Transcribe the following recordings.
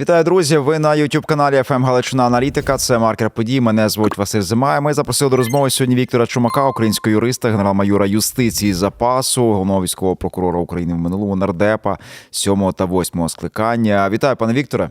Вітаю, друзі! Ви на youtube каналі «ФМ Галичина Аналітика. Це маркер подій. Мене звуть Василь Зима. Ми запросили до розмови сьогодні Віктора Чумака, українського юриста, генерал-майора юстиції запасу, головного військового прокурора України в минулому нардепа сьомого та восьмого скликання. Вітаю, пане Вікторе.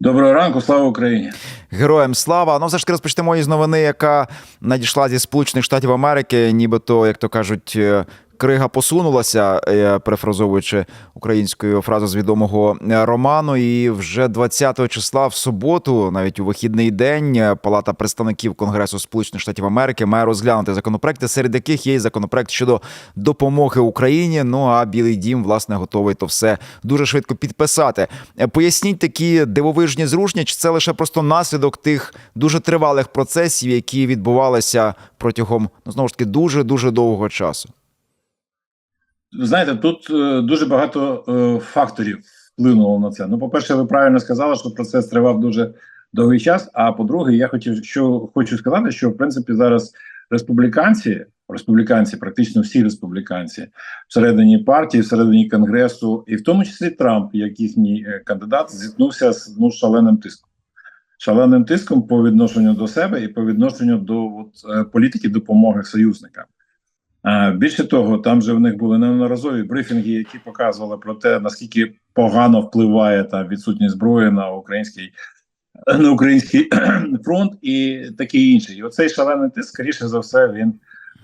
Доброго ранку, слава Україні. Героям слава! Ну, все ж таки розпочнемо із новини, яка надійшла зі Сполучених Штатів Америки, нібито, як то кажуть, е, крига посунулася, е, перефразовуючи українською фразу з відомого е, роману. І вже 20 числа в суботу, навіть у вихідний день, е, Палата представників Конгресу Сполучених Штатів Америки має розглянути законопроекти, серед яких є законопроект щодо допомоги Україні. Ну а Білий Дім власне готовий то все дуже швидко підписати. Поясніть такі дивовижні зрушення, чи це лише просто наслідок тих дуже тривалих процесів, які відбувалися протягом ну знову ж таки дуже дуже довгого часу. Знаєте, тут е, дуже багато е, факторів вплинуло на це. Ну, по-перше, ви правильно сказали, що процес тривав дуже довгий час. А по-друге, я хотів, що хочу сказати, що в принципі зараз республіканці, республіканці, практично всі республіканці всередині партії, всередині конгресу, і в тому числі Трамп, як їхній е, кандидат, зіткнувся з ну, шаленим тиском. Шаленим тиском по відношенню до себе і по відношенню до от, політики допомоги союзникам. Більше того, там же в них були неодноразові брифінги, які показували про те, наскільки погано впливає та відсутність зброї на український на український фронт і таке інше. І оцей шалений тиск, скоріше за все, він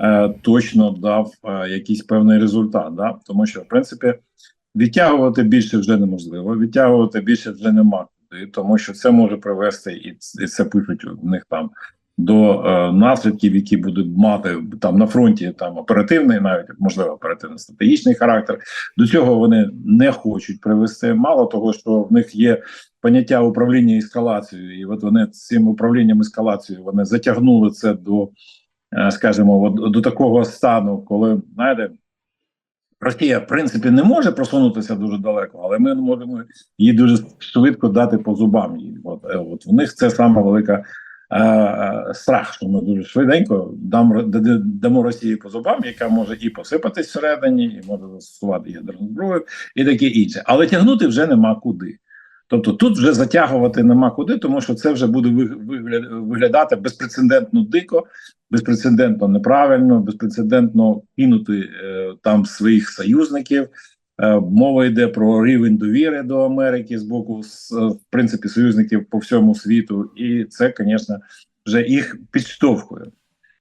е, точно дав е, якийсь певний результат. Да? Тому що, в принципі, відтягувати більше вже неможливо, відтягувати більше вже нема тому що це може привести, і це пишуть у них там до е, наслідків, які будуть мати там на фронті там оперативний, навіть можливо оперативно стратегічний характер. До цього вони не хочуть привести. Мало того, що в них є поняття управління ескалацією, і от вони цим управлінням ескалацією вони затягнули це до, е, скажімо, от, до такого стану, коли знаєте. Росія, в принципі, не може просунутися дуже далеко, але ми можемо їй дуже швидко дати по зубам. От, е, от в них це саме велика страх, що ми дуже швиденько дам, дамо Росії по зубам, яка може і посипатись всередині, і може застосувати ядерну зброю, і таке інше. Але тягнути вже нема куди. Тобто тут вже затягувати нема куди, тому що це вже буде ви- виглядати безпрецедентно дико, безпрецедентно неправильно, безпрецедентно кинути е, там своїх союзників. Е, мова йде про рівень довіри до Америки з боку е, в принципі союзників по всьому світу, і це, звісно, вже їх підштовхує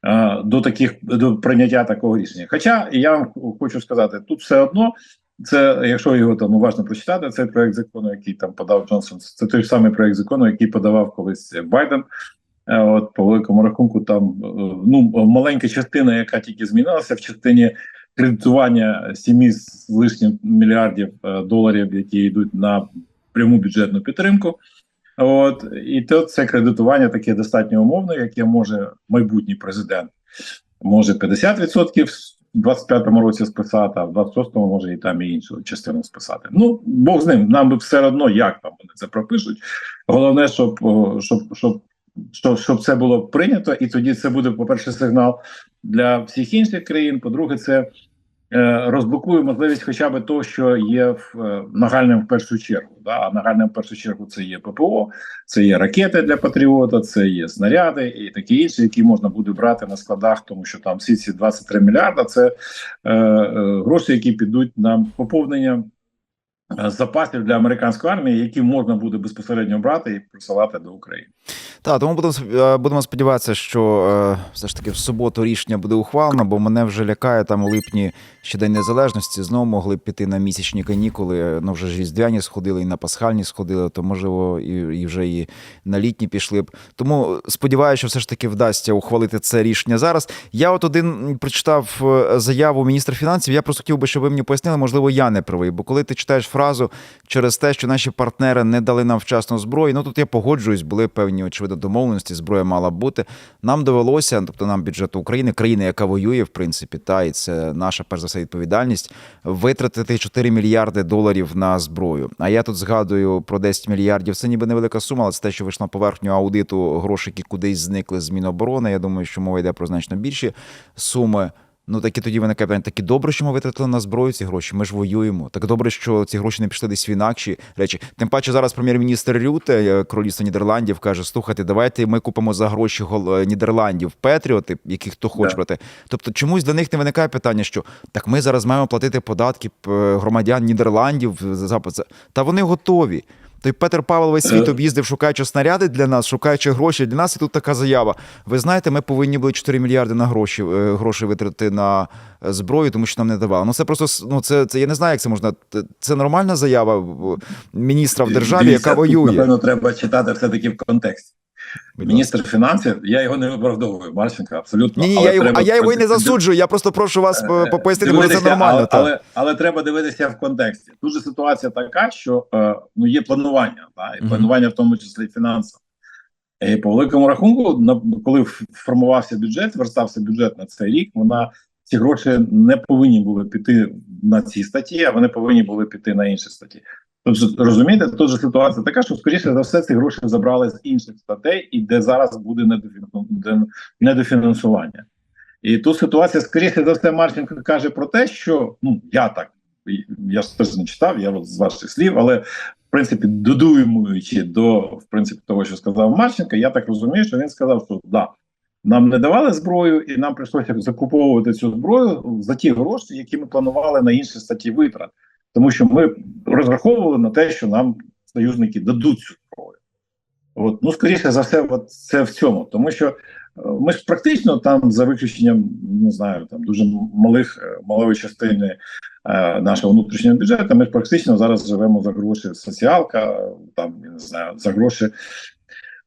е, до таких до прийняття такого рішення. Хоча я вам хочу сказати, тут все одно. Це, якщо його там уважно прочитати, цей проект закону, який там подав Джонсон, це той самий проект закону, який подавав колись Байден. От по великому рахунку, там ну маленька частина, яка тільки змінилася в частині кредитування 7 з лишнім мільярдів е, доларів, які йдуть на пряму бюджетну підтримку. От і то це кредитування таке достатньо умовне, яке може майбутній президент може 50% в 25-му році списати, а в 26-му може і там і іншу частину списати. Ну Бог з ним. Нам би все одно як там вони це пропишуть. Головне, щоб щоб щоб. Щоб, щоб це було прийнято, і тоді це буде, по-перше, сигнал для всіх інших країн. По-друге, це е, розблокує можливість хоча б того, що є в, е, нагальним в першу чергу. Да? А нагальним в першу чергу це є ППО, це є ракети для патріота, це є снаряди і такі інші, які можна буде брати на складах, тому що там всі ці 23 мільярда це е, е, гроші, які підуть на поповнення е, запасів для американської армії, які можна буде безпосередньо брати і присилати до України. Так, тому будемо е, будемо сподіватися, що е, все ж таки в суботу рішення буде ухвалено, бо мене вже лякає там у липні ще день незалежності. Знову могли б піти на місячні канікули. Ну вже ж різдвяні сходили, і на пасхальні сходили, то можливо і, і вже і на літні пішли б. Тому сподіваюся, що все ж таки вдасться ухвалити це рішення зараз. Я от один прочитав е, заяву міністра фінансів. Я просто хотів би, щоб ви мені пояснили, можливо, я не правий. Бо коли ти читаєш фразу через те, що наші партнери не дали нам вчасно зброї, ну тут я погоджуюсь, були певні очевидно домовленості, зброя мала бути. Нам довелося, тобто нам бюджету України, країни, яка воює, в принципі, та і це наша перш за все відповідальність, витратити 4 мільярди доларів на зброю. А я тут згадую про 10 мільярдів. Це ніби невелика сума, але це те, що вийшло на поверхню аудиту гроші, які кудись зникли з Міноборони. Я думаю, що мова йде про значно більші суми. Ну так і тоді виникає питання, так і добре, що ми витратили на зброю ці гроші. Ми ж воюємо. Так добре, що ці гроші не пішли десь в інакші речі. Тим паче зараз прем'єр-міністр Рюте е, королівства Нідерландів каже: слухайте, давайте ми купимо за гроші е, Нідерландів Петріоти, які хто хоче брати. Тобто, чомусь для них не виникає питання, що так ми зараз маємо платити податки громадян Нідерландів за. Та вони готові. Той Петр Павел весь світ Е. об'їздив, шукаючи снаряди для нас, шукаючи гроші для нас. І тут така заява. Ви знаєте, ми повинні були 4 мільярди на гроші е, гроші витратити на е, зброю, тому що нам не давали. Ну це просто ну це, це я не знаю, як це можна. Це нормальна заява міністра в державі, яка воює. Напевно, треба читати все-таки в контексті. Міністр фінансів, я його не виправдовую, Марченка, абсолютно. Ні, ні, але я його, треба а я його і не засуджую. Я просто прошу вас Е, е, пояснити, бо це нормально. Але, але, але треба дивитися в контексті. Тут же ситуація така, що е, ну, є планування, та, і планування в тому числі фінансове. І по великому рахунку, на- коли формувався бюджет, верстався бюджет на цей рік, вона ці гроші не повинні були піти на ці статті, а вони повинні були піти на інші статті. Тут розумієте, тут же ситуація така, що скоріше за все ці гроші забрали з інших статей, і де зараз буде недофінансування. І тут ситуація, скоріше за все, Марченко каже про те, що ну я так я ж теж не читав, я з ваших слів, але в принципі, додуємуючи до в принципі того, що сказав Марченко, я так розумію, що він сказав, що да, нам не давали зброю, і нам прийшлося закуповувати цю зброю за ті гроші, які ми планували на інші статті витрат, тому що ми розраховували на те, що нам союзники дадуть цю зброю. От, ну, скоріше за все, от це в цьому, тому що е, ми ж практично там, за виключенням, не знаю, там дуже малих е, малої частини е, нашого внутрішнього бюджету, ми ж практично зараз живемо за гроші соціалка, там я не знаю, за гроші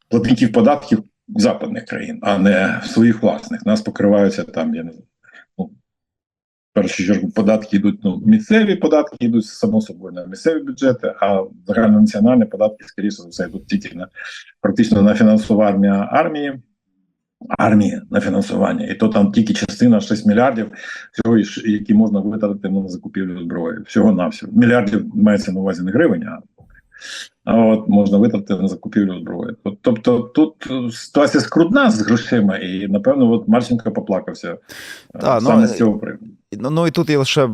платників податків западних країн, а не своїх власних. Нас покриваються там, я не знаю. Першу чергу податки йдуть, ну, місцеві податки йдуть, само собою, на місцеві бюджети, а загальнонаціональні податки, скоріше за все, йдуть тільки на практично на фінансування армії. Армії на фінансування, і то там тільки частина 6 мільярдів, всього, які можна витратити на закупівлю зброї. Всього на всього. Мільярдів мається на увазі не гривень, а от можна витратити на закупівлю зброї. От, Тобто тут е, ситуація скрутна з грошима, і напевно, от Марченко поплакався е, Та, ну, саме е, з цього приводу. Ну, ну і тут є лише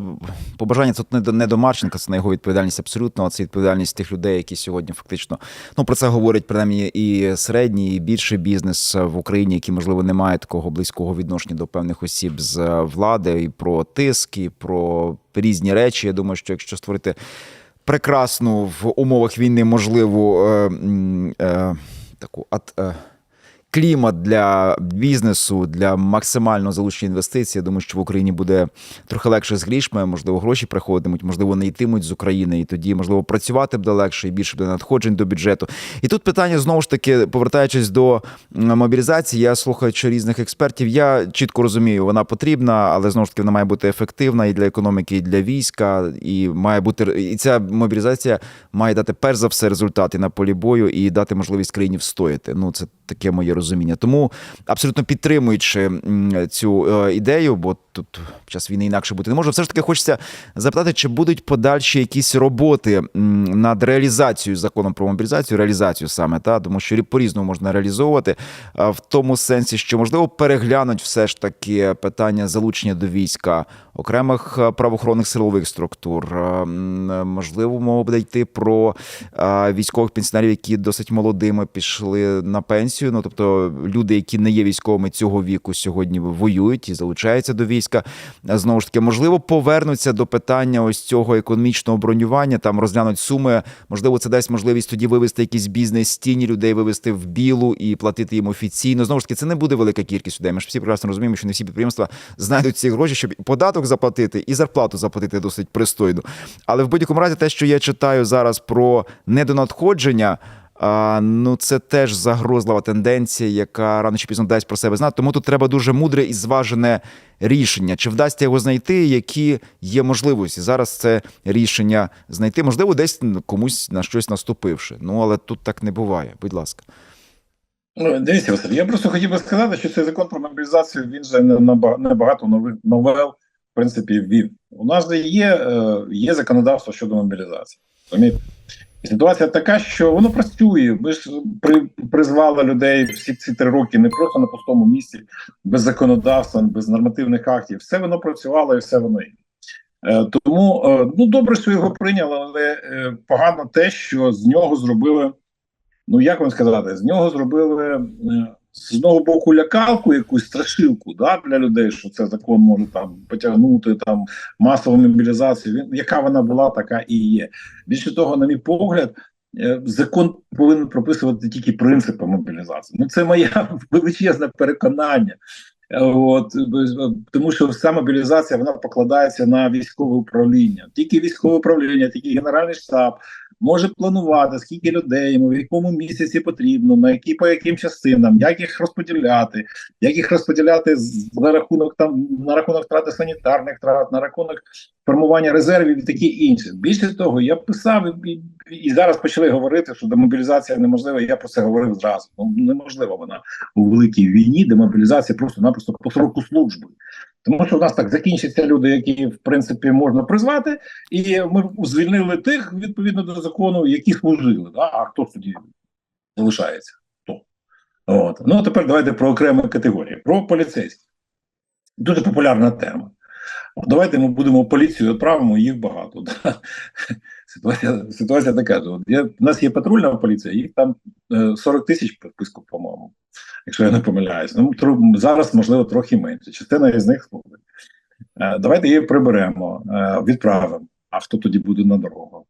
побажання. Тут не до не до Марченка, це на його відповідальність абсолютно. а Це відповідальність тих людей, які сьогодні фактично ну про це говорять принаймні і середній, і більший бізнес в Україні, які можливо не мають такого близького відношення до певних осіб з е, влади, і про тиск, і про різні речі. Я думаю, що якщо створити прекрасну в умовах війни можливу е, е, таку ат. Е, клімат для бізнесу, для максимально залучення інвестицій. Я думаю, що в Україні буде трохи легше з грішми, можливо, гроші приходитимуть, можливо, не йтимуть з України, і тоді, можливо, працювати буде легше і більше буде надходжень до бюджету. І тут питання знову ж таки, повертаючись до мобілізації, я слухаючи різних експертів, я чітко розумію, вона потрібна, але знову ж таки вона має бути ефективна і для економіки, і для війська, і має бути і ця мобілізація має дати перш за все результати на полі бою і дати можливість країні встояти. Ну це таке моє розуміння. Тому абсолютно підтримуючи цю е, ідею, бо тут час війни інакше бути не може. Все ж таки хочеться запитати, чи будуть подальші якісь роботи над реалізацією закону про мобілізацію, реалізацію саме та тому, що рі- по-різному можна реалізовувати в тому сенсі, що можливо переглянуть все ж таки питання залучення до війська окремих е, правоохоронних силових структур. Е, Можливо, мова буде йти про військових пенсіонерів, які досить молодими пішли на пенсію. Ну тобто люди, які не є військовими цього віку, сьогодні воюють і залучаються до війська. Знову ж таки, можливо, повернуться до питання ось цього економічного бронювання. Там розглянуть суми. Можливо, це дасть можливість тоді вивести якийсь бізнес з тіні людей, вивести в білу і платити їм офіційно. Знову ж таки, це не буде велика кількість людей. Ми ж всі прекрасно розуміємо, що не всі підприємства знайдуть ці гроші, щоб податок заплатити і зарплату заплатити досить пристойно. Але в будь-якому разі, те, що я читаю зараз про недонадходження. Ну, це теж загрозлива тенденція, яка рано чи пізно дасть про себе знати. Тому тут треба дуже мудре і зважене рішення. Чи вдасться його знайти, які є можливості зараз це рішення знайти? Можливо, десь комусь на щось наступивши. Ну але тут так не буває. Будь ласка. Ну, дивіться, Василь, я просто хотів би сказати, що цей закон про мобілізацію він же не наба- нових новел, в принципі, ввів. У нас же є, е, є законодавство щодо мобілізації. Ситуація така, що воно працює. Ми ж при, призвали людей всі ці три роки не просто на пустому місці, без законодавства, без нормативних актів. Все воно працювало і все воно є. Е, тому е, ну добре, що його прийняли, але е, погано те, що з нього зробили. Ну як вам сказати, з нього зробили е, з одного боку лякалку, якусь страшилку да, для людей, що це закон може там потягнути там масову мобілізацію. Він яка вона була, така і є. Більше того, на мій погляд, е, закон повинен прописувати тільки принципи мобілізації. Ну це моє величезне переконання. От е, тому, що вся мобілізація вона покладається на військове управління. Тільки військове управління, тільки генеральний штаб може планувати, скільки людей йому в якому місяці потрібно, на які по яким частинам, як їх розподіляти, як їх розподіляти за рахунок там на рахунок втрати санітарних втрат, на рахунок формування резервів і таке інше. Більше того, я писав і, і, зараз почали говорити, що демобілізація неможлива. Я про це говорив зразу. Ну неможлива вона у великій війні, де мобілізація просто-напросто по сроку служби. Тому що в нас так закінчаться люди, які в принципі можна призвати, і ми звільнили тих відповідно до закону, які служили. Да? А хто тоді залишається? Хто? От. Ну а тепер давайте про окремі категорії. Про поліцейських. Дуже популярна тема. Давайте ми будемо поліцію відправимо, їх багато. Да? Ситуація, ситуація така. у нас є патрульна поліція, їх там е, 40 тисяч по по-моєму, якщо я не помиляюсь. Ну, зараз, можливо, трохи менше. Частина із них служить. Е, Давайте її приберемо, е, відправимо. А хто тоді буде на дорогах?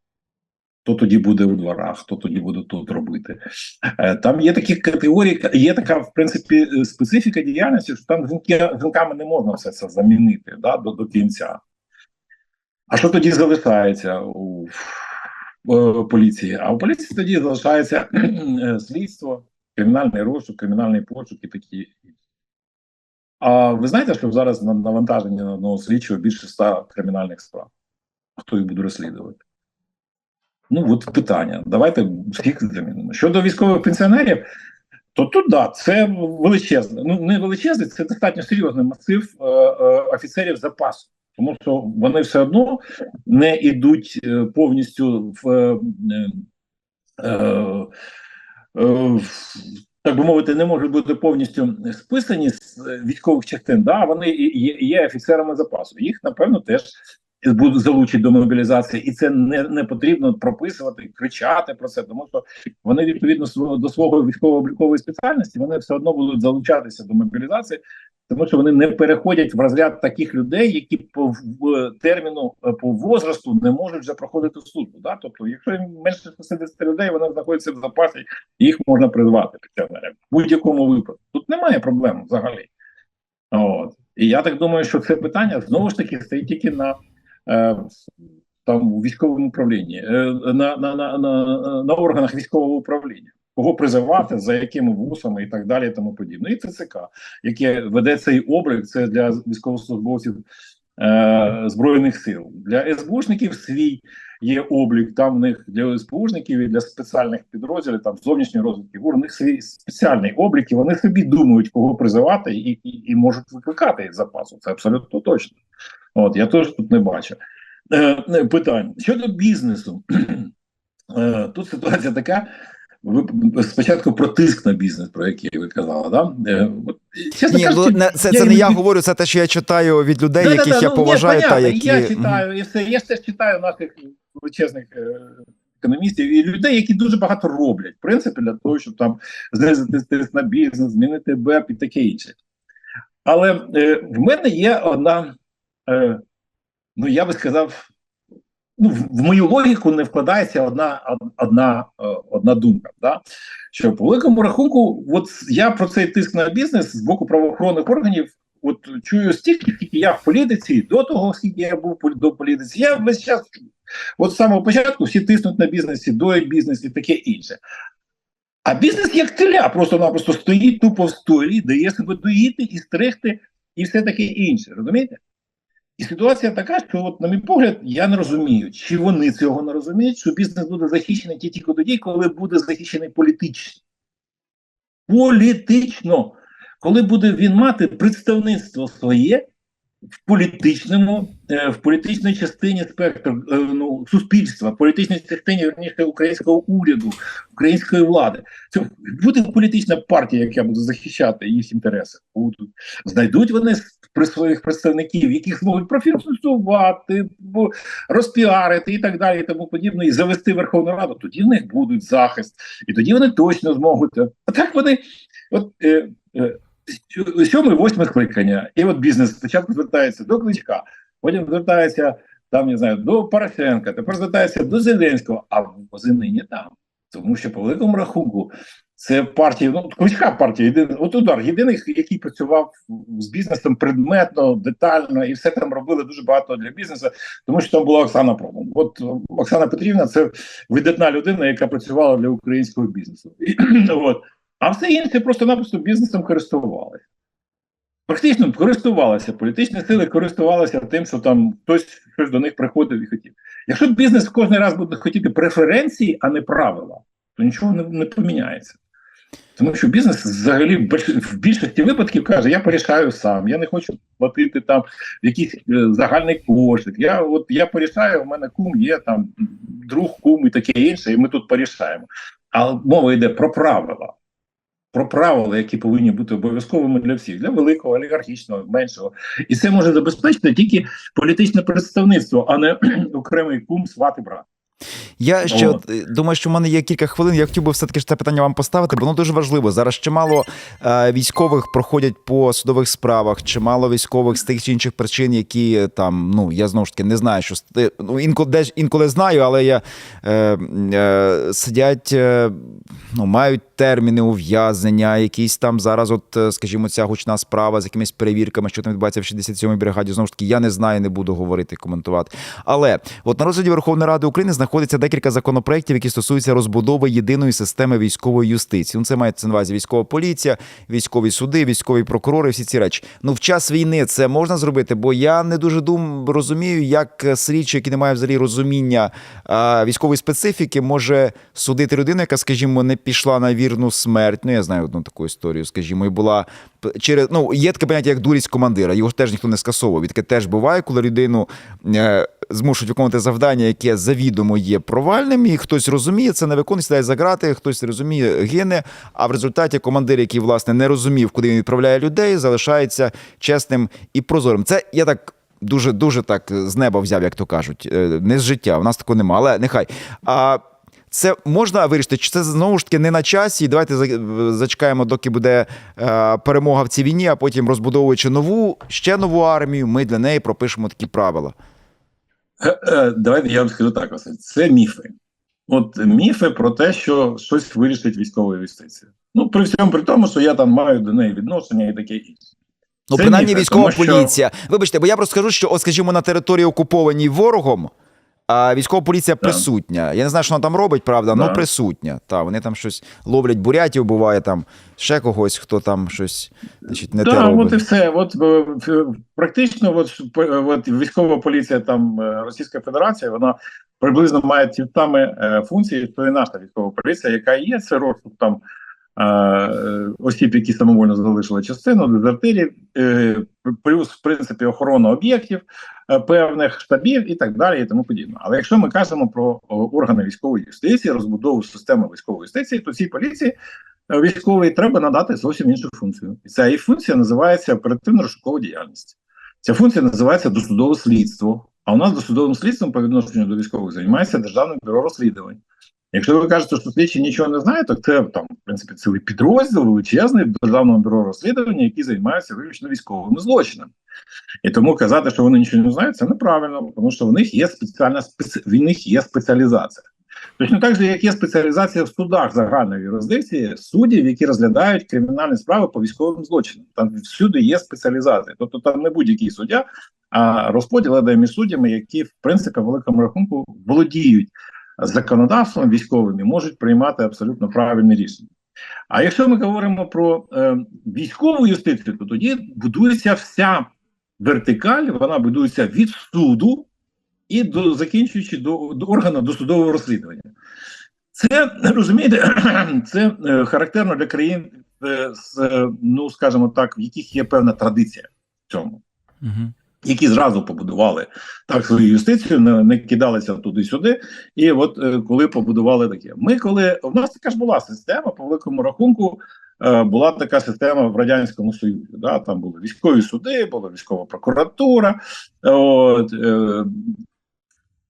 Хто тоді буде у дворах, хто тоді буде тут робити? Е, Там є такі категорії, є така, в принципі, специфіка діяльності, що там жінками не можна все це замінити да, до, до кінця. А що тоді залишається у поліції? А у поліції тоді залишається слідство, кримінальний розшук, кримінальний пошук і такі. А ви знаєте, що зараз на навантаження на одного слідчого більше ста кримінальних справ? Хто їх буде розслідувати? Ну, от питання. Давайте скільки замінимо. Щодо військових пенсіонерів, то тут да, це величезне. Ну не величезний, це достатньо серйозний масив е, е, офіцерів запасу, тому що вони все одно не йдуть е, повністю в. Е, е, так би мовити, не можуть бути повністю списані з е, військових частин. Да, вони є, офіцерами запасу. Їх напевно теж будуть залучити до мобілізації, і це не, не потрібно прописувати, кричати про це, тому що вони відповідно до свого військово-облікової спеціальності вони все одно будуть залучатися до мобілізації, тому що вони не переходять в розряд таких людей, які по терміну е, по возрасту не можуть вже проходити службу. Да? Тобто, якщо менше 60 людей, вони знаходяться в запасі, їх можна призвати пенсіонерам в будь-якому випадку. Тут немає проблем взагалі. От. І я так думаю, що це питання знову ж таки стоїть тільки на е, там військовому управлінні, е, на, на, на, на, на органах військового управління. Кого призивати, за якими вусами і так далі, і тому подібне. І ТЦК, яке веде цей облік, це для військовослужбовців е, Збройних сил. Для СБУшників свій є облік, там в них для СБУшників і для спеціальних підрозділів, там зовнішньої розвідки, ГУР, у них свій спеціальний облік, і вони собі думають, кого призивати, і, і, і можуть викликати із запасу. Це абсолютно точно. От я теж тут не бачу. Е, питань щодо бізнесу. Е, тут ситуація така. Ви спочатку про тиск на бізнес, про який ви казали, да? Е, чесно Ні, ну кажучи, не це, я це не я від- говорю, це те, що я читаю від людей, Да-да-да, яких я ну, поважаю, ні, та які я читаю і все. Я ж теж читаю наших величезних е, економістів і людей, які дуже багато роблять, в принципі, для того, щоб там знизити тиск на бізнес, змінити БЕП і таке інше. Але е, в мене є одна, е, ну я би сказав, ну, в, мою логіку не вкладається одна, одна, е, одна думка. Да? Що по великому рахунку, от я про цей тиск на бізнес з боку правоохоронних органів. От чую стільки, скільки я в політиці, до того, скільки я був до політиці, я весь час чую. От з самого початку всі тиснуть на бізнесі, доять бізнес і таке інше. А бізнес як теля, просто-напросто стоїть тупо в столі, дає себе доїти і стригти, і все таке інше. Розумієте? І ситуація така, що, от, на мій погляд, я не розумію, чи вони цього не розуміють, що бізнес буде захищений тільки тоді, коли буде захищений політично. Політично. Коли буде він мати представництво своє, в політичному, е, в політичній частині спектру е, ну, суспільства, в політичній частині верніше українського уряду, української влади. Це буде політична партія, яка буде захищати їх інтереси. Будуть знайдуть вони при своїх представників, яких зможуть профінансувати, розпіарити і так далі, і тому подібне, і завести Верховну Раду. Тоді в них будуть захист, і тоді вони точно зможуть. А так вони, от е, е, сьоме, восьме скликання, і от бізнес спочатку звертається до Кличка, потім звертається там, не знаю, до Порошенка, тепер звертається до Зеленського, а возини не там. Тому що по великому рахунку це партія, ну Кличка партія, єдиний, от удар, єдиний, який працював з бізнесом предметно, детально, і все там робили дуже багато для бізнесу, тому що там була Оксана Проман. От Оксана Петрівна це видатна людина, яка працювала для українського бізнесу. І, от. А все інше просто-напросто бізнесом користувалися. Практично користувалися, політичні сили користувалися тим, що там хтось щось до них приходив і хотів. Якщо бізнес кожен раз буде хотіти преференції, а не правила, то нічого не, не поміняється. Тому що бізнес взагалі в більшості випадків каже: я порішаю сам, я не хочу платити там якийсь е, загальний кошик. Я от я порішаю, у мене кум є там друг, кум і таке інше, і ми тут порішаємо. Але мова йде про правила. Про правила, які повинні бути обов'язковими для всіх, для великого, олігархічного, меншого, і це може забезпечити тільки політичне представництво, а не окремий кум, сват і брат. Я ще от, е, думаю, що в мене є кілька хвилин. Я хотів би все таки ж це питання вам поставити, бо воно дуже важливо. Зараз чимало е, військових проходять по судових справах, чимало військових з тих чи інших причин, які е, там, ну я знову ж таки не знаю, що ну інколи десь інколи знаю, але я е, е, сидять, е, ну мають терміни ув'язнення, якісь там зараз, от е, скажімо, ця гучна справа з якимись перевірками, що там відбувається в 67-й бригаді. Знову ж таки, я не знаю, не буду говорити, коментувати. Але от на розгляді Верховної Ради України знаходиться декілька законопроєктів, які стосуються розбудови єдиної системи військової юстиції. Ну, це мається на увазі військова поліція, військові суди, військові прокурори, всі ці речі. Ну, в час війни це можна зробити, бо я не дуже дум розумію, як слідчий, який не має взагалі розуміння а, військової специфіки, може судити людину, яка, скажімо, не пішла на вірну смерть. Ну, я знаю одну таку історію, скажімо, і була через ну є таке поняття, як дурість командира. Його теж ніхто не скасовував. Таке теж буває, коли людину е, змушують виконувати завдання, яке завідомо є провальним, і хтось розуміє це, не виконує, сідає за грати, хтось розуміє, гине. А в результаті командир, який власне не розумів, куди він відправляє людей, залишається чесним і прозорим. Це я так. Дуже дуже так з неба взяв, як то кажуть, Е, не з життя. У нас такого немає, але нехай. А це можна вирішити? Чи це знову ж таки не на часі? Давайте зачекаємо, доки буде е, перемога в цій війні, а потім розбудовуючи нову ще нову армію, ми для неї пропишемо такі правила. Е, е, Давайте я вам скажу так, Василь. Це міфи. От міфи про те, що щось вирішить військова юстиція. Ну, при всьому при тому, що я там маю до неї відношення і таке інше. Ну, Це принаймні міфи, військова тому що- поліція. Вибачте, бо я просто скажу, що, от, скажімо, на території окупованій ворогом. А військова поліція присутня. Я не знаю, що вона там робить, правда, але Да. присутня. Та, вони там щось ловлять бурятів, буває там ще когось, хто там щось значить, не те Так, робить. от і все. От е, практично, от, от військова поліція там е, Російська Федерація, вона приблизно має ті самі е, функції, що і наша військова поліція, яка є. Це розшук там е, е, осіб, які самовольно залишили частину, дезертирів, е, плюс, в принципі, охорона об'єктів е, певних штабів і так далі, і тому подібне. Але якщо ми кажемо про органи військової юстиції, розбудову системи військової юстиції, то цій поліції е, військовій треба надати зовсім іншу функцію. І ця її функція називається оперативно-розшукова діяльність. Ця функція називається досудове слідство. А у нас досудовим слідством по відношенню до військових займається Державне бюро розслідувань. Якщо ви кажете, що слідчі нічого не знає, то це там, в принципі, цілий підрозділ величезний Державного бюро розслідування, який займається виключно військовими злочинами. І тому казати, що вони нічого не знають, це неправильно, тому що в них є спеціальна спеці... в них є спеціалізація. Точно так же, як є спеціалізація в судах загальної юрисдикції суддів, які розглядають кримінальні справи по військовим злочинам. Там всюди є спеціалізація. Тобто там не будь-який суддя, а розподіл між суддями, які в принципі в великому рахунку володіють законодавством військовим можуть приймати абсолютно правильні рішення. А якщо ми говоримо про е, військову юстицію, то тоді будується вся вертикаль, вона будується від суду і до закінчуючи до, до органу досудового розслідування. Це розумієте, це е, характерно для країн, е, з, е, ну скажімо так, в яких є певна традиція в цьому. Угу. Які зразу побудували так свою юстицію, не, не кидалися туди-сюди. І от е, коли побудували таке, ми коли у нас така ж була система по великому рахунку. е, Була така система в радянському союзі. Да? Там були військові суди, була військова прокуратура. От, е,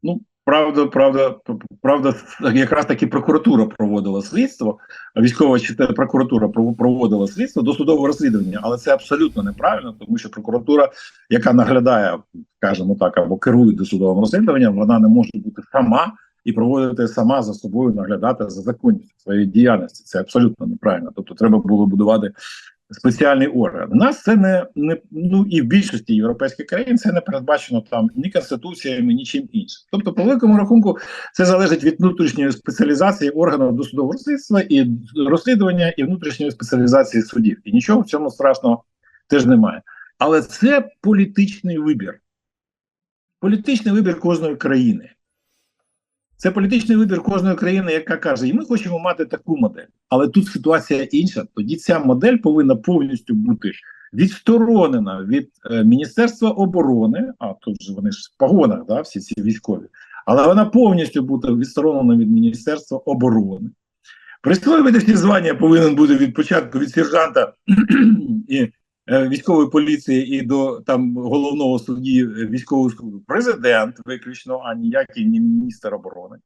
ну, правда, правда, правда, якраз таки прокуратура проводила слідство, військова частина прокуратура пров- проводила слідство до судового розслідування, але це абсолютно неправильно, тому що прокуратура, яка наглядає, скажімо так, або керує досудовим розслідуванням, вона не може бути сама і проводити сама за собою наглядати за законністю своєї діяльності. Це абсолютно неправильно. Тобто, треба було будувати спеціальний орган. У нас це не, не ну і в більшості європейських країн це не передбачено там ні конституціями, ні чим іншим. Тобто, по великому рахунку, це залежить від внутрішньої спеціалізації органів досудового розслідства і розслідування, і внутрішньої спеціалізації судів. І нічого в цьому страшного теж немає. Але це політичний вибір. Політичний вибір кожної країни. Це політичний вибір кожної країни, яка каже, і ми хочемо мати таку модель. Але тут ситуація інша. Тоді ця модель повинна повністю бути відсторонена від е, Міністерства оборони. А тут же вони ж в погонах, да, всі ці військові, але вона повністю буде відсторонена від Міністерства оборони. Присвоювати всі звання повинен бути від початку від сержанта і військової поліції і до там головного судді е, військового суду президент виключно, а ніякий не міністр оборони.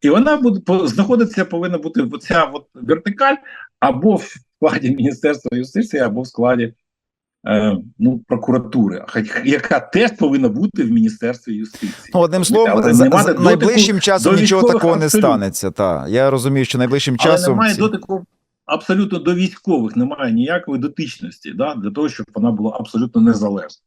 І вона буде по, знаходиться, повинна бути ця от вертикаль або в складі Міністерства юстиції, або в складі е, ну, прокуратури, яка теж повинна бути в Міністерстві юстиції. Ну, одним словом, Але за, за- найближчим часом нічого такого не станеться. Та я розумію, що найближчим Але часом немає ці- дотику абсолютно до військових, немає ніякої дотичності да, для того, щоб вона була абсолютно незалежна.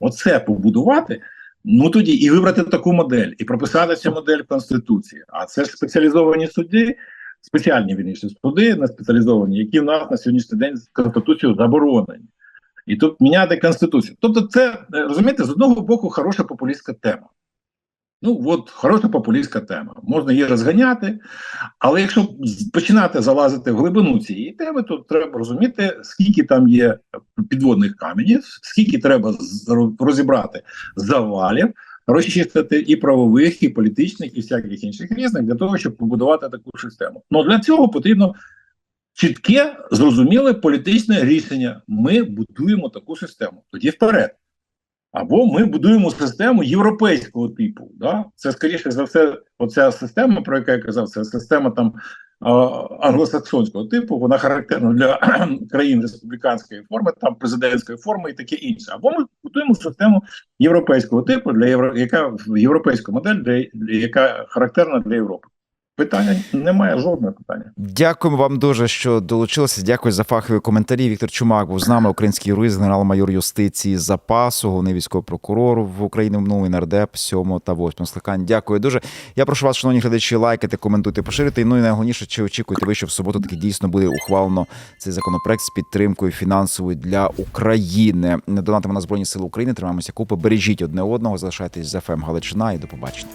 Оце побудувати. Ну тоді і вибрати таку модель, і прописати цю модель в Конституції. А це ж спеціалізовані суди, спеціальні вірніше суди, не спеціалізовані, які в нас на сьогоднішній день з Конституцією заборонені. І тут міняти Конституцію. Тобто, це е, розумієте, з одного боку, хороша популістська тема. Ну, от хороша популістська тема. Можна її розганяти, але якщо починати залазити в глибину цієї теми, то треба розуміти, скільки там є підводних каменів, скільки треба розібрати завалів, розчистити і правових, і політичних, і всяких інших різних для того, щоб побудувати таку систему. Ну для цього потрібно чітке, зрозуміле політичне рішення. Ми будуємо таку систему. Тоді вперед. Або ми будуємо систему європейського типу. Да? Це скоріше за все, оця система, про яку я казав, це система там англосаксонського типу. Вона характерна для країн республіканської форми, там президентської форми і таке інше. Або ми будуємо систему європейського типу, для євро, яка європейську модель, для яка характерна для Європи. Питання немає жодного питання. Дякуємо вам дуже, що долучилися. Дякую за фахові коментарі. Віктор Чумак був з нами, український юрист, генерал-майор юстиції запасу, головний військовий прокурор в Україні минулий нардеп 7 та 8 скликань. Дякую дуже. Я прошу вас, шановні глядачі, лайкати, коментуйте, поширити. Ну і найголовніше, чи очікуєте ви, що в суботу таки дійсно буде ухвалено цей законопроект з підтримкою фінансовою для України. Донатимо на збройні сили України. Тримаємося купи. Бережіть одне одного, залишайтесь з ФМ Галичина і до побачення.